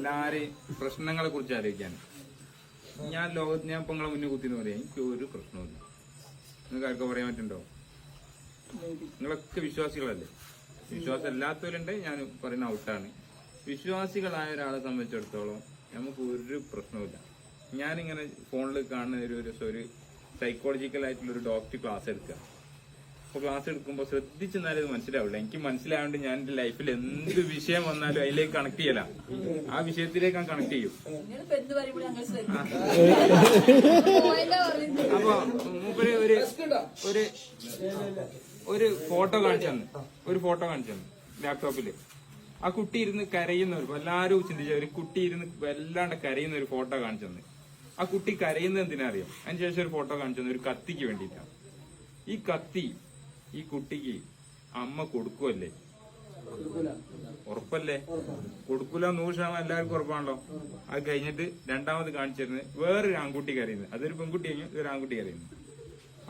എല്ലാരെയും പ്രശ്നങ്ങളെ കുറിച്ച് ആലോചിക്കാൻ ഞാൻ ലോകത്ത് ഞാൻ ഇപ്പൊ നിങ്ങളെ മുന്നേ കുത്തിന്ന് പറയാം. എനിക്ക് ഒരു പ്രശ്നവുമില്ല. നിങ്ങൾക്ക് ആർക്കും പറയാൻ പറ്റുണ്ടോ നിങ്ങളൊക്കെ വിശ്വാസികളല്ലേ? വിശ്വാസം ഇല്ലാത്തവരുണ്ട് ഞാൻ പറയുന്ന ഔട്ടാണ്. വിശ്വാസികളായ ഒരാളെ സംബന്ധിച്ചിടത്തോളം നമുക്ക് ഒരു പ്രശ്നവുമില്ല. ഞാനിങ്ങനെ ഫോണിൽ കാണുന്ന ഒരു ഒരു സൈക്കോളജിക്കൽ ആയിട്ടുള്ള ഒരു ഡോക്ടർ ക്ലാസ് എടുക്കുക. അപ്പൊ ക്ലാസ് എടുക്കുമ്പോൾ ശ്രദ്ധിച്ചെന്നാലും ഇത് മനസ്സിലാവില്ല എനിക്ക് മനസ്സിലാവേണ്ട ഞാൻ എന്റെ ലൈഫിൽ എന്ത് വിഷയം വന്നാലും അതിലേക്ക് കണക്ട് ചെയ്യല. ആ വിഷയത്തിലേക്ക് ഞാൻ കണക്ട് ചെയ്യും. അപ്പൊ മൂപ്പര് ഒരു ഒരു ഒരു ഫോട്ടോ കാണിച്ചു തന്നു. ഒരു ഫോട്ടോ കാണിച്ചു തന്നു ലാപ്ടോപ്പിൽ ആ കുട്ടി ഇരുന്ന് കരയുന്ന ഒരു എല്ലാരും ചിന്തിച്ച ഒരു കുട്ടി ഇരുന്ന് വല്ലാണ്ട് കരയുന്ന ഒരു ഫോട്ടോ കാണിച്ചു തന്നു. ആ കുട്ടി കരയുന്നത് എന്തിനാ അറിയാം? അതിനുശേഷം ഒരു ഫോട്ടോ കാണിച്ചു തന്നു. ഒരു കത്തിക്ക് വേണ്ടിയിട്ടാണ്. ഈ കത്തി ഈ കുട്ടിക്ക് അമ്മ കൊടുക്കുമല്ലേ ഉറപ്പല്ലേ? കൊടുക്കൂല നൂറ് ശതമാനം എല്ലാവർക്കും ഉറപ്പാണല്ലോ. അത് കഴിഞ്ഞിട്ട് രണ്ടാമത് കാണിച്ചിരുന്നത് വേറൊരു ആൺകുട്ടി കരയുന്നത്. അതൊരു പെൺകുട്ടി കഴിഞ്ഞു ഒരു ആൺകുട്ടി കരയുന്നു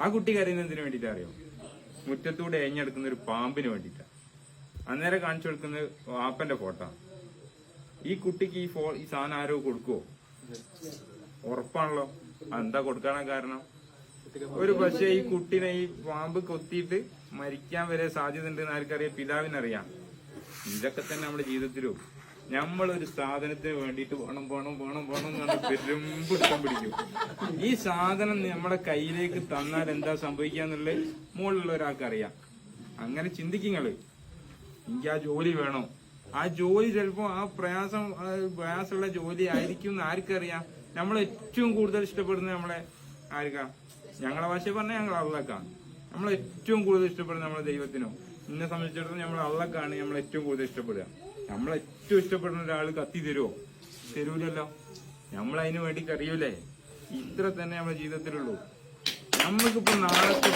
ആ കുട്ടി കരയുന്നത് എന്തിനു വേണ്ടിയിട്ടാ അറിയോ? മുറ്റത്തൂടെ എഞ്ഞെടുക്കുന്ന ഒരു പാമ്പിന് വേണ്ടിയിട്ടാണ് അന്നേരം കാണിച്ചു കൊടുക്കുന്ന ആപ്പന്റെ ഫോട്ടോ. ഈ കുട്ടിക്ക് ഈ ഫോ ഈ സാധനം ആരോ കൊടുക്കുവോ? ഉറപ്പാണല്ലോ. എന്താ കൊടുക്കാനാ കാരണം? ഒരു പക്ഷേ ഈ കുട്ടിനെ ഈ പാമ്പ് കൊത്തിയിട്ട് മരിക്കാൻ വരെ സാധ്യത ഉണ്ടെന്ന് ആർക്കറിയാം? പിതാവിനറിയാം. ഇതൊക്കെ തന്നെ നമ്മുടെ ജീവിതത്തിലും. നമ്മളൊരു സാധനത്തിന് വേണ്ടിയിട്ട് വേണം വേണം വേണം വേണം എന്ന് പെരുമ്പ് ഇഷ്ടം പിടിക്കും. ഈ സാധനം നമ്മുടെ കയ്യിലേക്ക് തന്നാൽ എന്താ സംഭവിക്കുക എന്നുള്ളത് മുകളിലുള്ള ഒരാൾക്കറിയാം. അങ്ങനെ ചിന്തിക്കുങ്ങൾ എനിക്ക് ആ ജോലി വേണോ. ആ ജോലി ചിലപ്പോ ആ പ്രയാസം പ്രയാസമുള്ള ജോലി ആയിരിക്കും എന്ന് ആർക്കറിയാം. നമ്മൾ ഏറ്റവും കൂടുതൽ ഇഷ്ടപ്പെടുന്നത് നമ്മളെ ആർക്കാ? ഞങ്ങളെ ഭാഷ പറഞ്ഞാൽ ഞങ്ങൾ അള്ളക്കാണ്. നമ്മൾ ഏറ്റവും കൂടുതൽ ഇഷ്ടപ്പെടുന്നത് നമ്മളെ ദൈവത്തിനോ. എന്നെ സംബന്ധിച്ചിടത്തോളം നമ്മൾ അള്ളക്കാണ് നമ്മൾ ഏറ്റവും കൂടുതൽ ഇഷ്ടപ്പെടുക. നമ്മൾ ഏറ്റവും ഇഷ്ടപ്പെടുന്ന ഒരാൾ കത്തി തരുമോ തരൂലല്ലോ. നമ്മൾ അതിന് വേണ്ടി കറിയൂലേ? ഇത്ര തന്നെ നമ്മുടെ ജീവിതത്തിലുള്ളൂ. നമ്മൾക്കിപ്പോ നാളത്തെ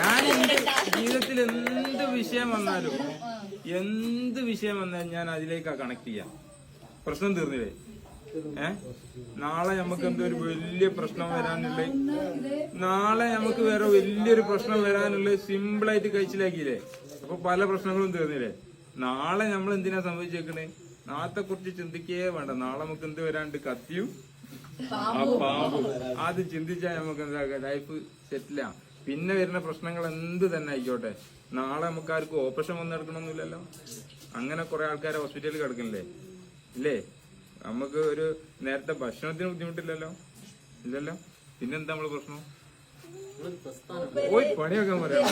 ഞാൻ എന്റെ ജീവിതത്തിൽ എന്ത് വിഷയം വന്നാലും എന്ത് വിഷയം വന്നാലും ഞാൻ അതിലേക്കാ കണക്ട് ചെയ്യാം. പ്രശ്നം തീർന്നില്ലേ? ഏ? നാളെ നമുക്ക് എന്തോ ഒരു വലിയ പ്രശ്നം വരാനുള്ള നാളെ നമുക്ക് വേറെ വലിയൊരു പ്രശ്നം വരാനുള്ള സിമ്പിൾ ആയിട്ട് കഴിച്ചിലാക്കിയില്ലേ? അപ്പൊ പല പ്രശ്നങ്ങളും തീർന്നില്ലേ? നാളെ നമ്മൾ എന്തിനാ സംഭവിച്ചേക്കണേ? നാളത്തെ കുറിച്ച് ചിന്തിക്കേ വേണ്ട. നാളെ നമുക്ക് എന്ത് വരാണ്ട്? കത്തിയും ആ പാമ്പും. അത് ചിന്തിച്ചാ നമുക്ക് എന്താ ലൈഫ് സെറ്റിലാ പിന്നെ വരുന്ന പ്രശ്നങ്ങൾ എന്ത് തന്നെ ആയിക്കോട്ടെ. നാളെ നമുക്ക് ആർക്കും ഓപ്പറേഷൻ വന്നെടുക്കണമെന്നില്ലല്ലോ അങ്ങനെ കുറെ ആൾക്കാരെ ഹോസ്പിറ്റലിൽ കിടക്കണില്ലേ? ഇല്ലേ? നമുക്ക് ഒരു നേരത്തെ ഭക്ഷണത്തിന് ബുദ്ധിമുട്ടില്ലല്ലോ? ഇല്ലല്ലോ? പിന്നെന്താ നമ്മൾ പ്രശ്നം? പോയി പണിയൊക്കെ പറയാം.